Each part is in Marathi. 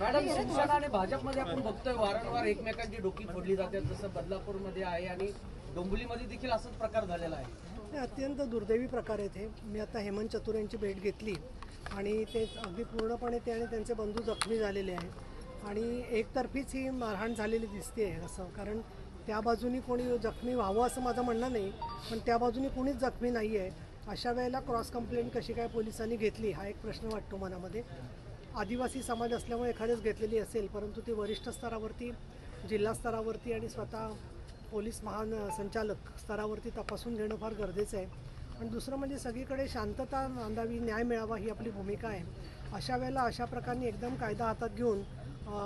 मॅडम शिवसेना आणि भाजपमध्ये आपण बघतोय वारंवार एकमेकांची डोकी फोडली जाते. जसं बदलापूरमध्ये आहे आणि डोंबिवलीमध्ये देखील असंच प्रकार झालेला आहे. अत्यंत दुर्दैवी प्रकार आहेत हे. मी आता हेमंत चतुर यांची भेट घेतली आणि ते अगदी पूर्णपणे ते आणि त्यांचे बंधू जखमी झालेले आहेत. आणि एकतर्फीच ही मारहाण झालेली दिसते असं. कारण त्या बाजूनी कोणी जखमी व्हावं असं माझं म्हणणं नाही पण त्या बाजूनी कोणीच जखमी नाही आहे अशा वेळेला क्रॉस कंप्लेंट कशी काय पोलिसांनी घेतली हा एक प्रश्न वाटतो मनामध्ये. आदिवासी समाज असल्यामुळे एखाद्याच घेतलेली असेल परंतु ती वरिष्ठ स्तरावरती जिल्हा स्तरावरती आणि स्वतः पोलीस महान संचालक स्तरावरती तपासून घेणं फार गरजेचं आहे. आणि दुसरं म्हणजे सगळीकडे शांतता नांदावी न्याय मिळावा ही आपली भूमिका आहे. अशा वेळेला अशा प्रकारे एकदम कायदा हातात घेऊन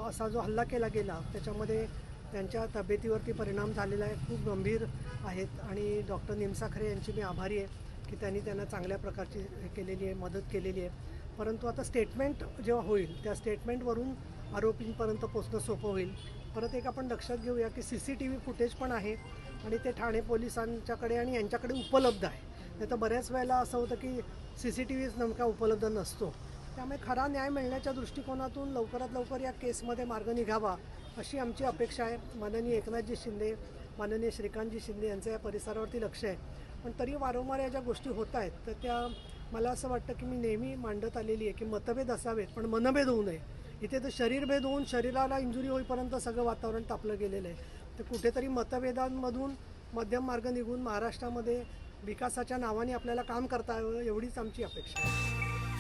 असा जो हल्ला केला गेला त्याच्यामध्ये त्यांच्या तब्येतीवरती परिणाम झालेला आहे खूप गंभीर आहेत. आणि डॉक्टर निमसाखरे यांची मी आभारी आहे की त्यांनी त्यांना चांगल्या प्रकारची हे केलेली आहे मदत केलेली आहे. परंतु आता स्टेटमेंट जेव्हा होईल त्या स्टेटमेंटवरून आरोपींपर्यंत पोचणं सोपं होईल. परत एक आपण लक्षात घेऊया की C C T V footage पण आहे आणि ते ठाणे पोलिसांच्याकडे आणि यांच्याकडे उपलब्ध आहे. नाही तर बऱ्याच वेळेला असं होतं की सी सी टी व्हीच नेमका उपलब्ध नसतो. त्यामुळे खरा न्याय मिळण्याच्या दृष्टिकोनातून लवकरात लवकर या केसमध्ये मार्ग निघावा अशी आमची अपेक्षा आहे. माननीय एकनाथजी शिंदे माननीय श्रीकांतजी शिंदे यांचं या परिसरावरती लक्ष आहे. पण तरी वारंवार या ज्या गोष्टी होत आहेत तर त्या मला असं वाटतं की मी नेहमी मांडत आलेली आहे की मतभेद असावेत पण मनभेद होऊ नये. इथे तर शरीरभेद होऊन शरीराला इंजुरी होईपर्यंत सगळं वातावरण तापलं गेलेलं आहे. तर कुठेतरी मतभेदांमधून मध्यम मार्ग निघून महाराष्ट्रामध्ये विकासाच्या नावाने आपल्याला काम करता यावं एवढीच आमची अपेक्षा आहे.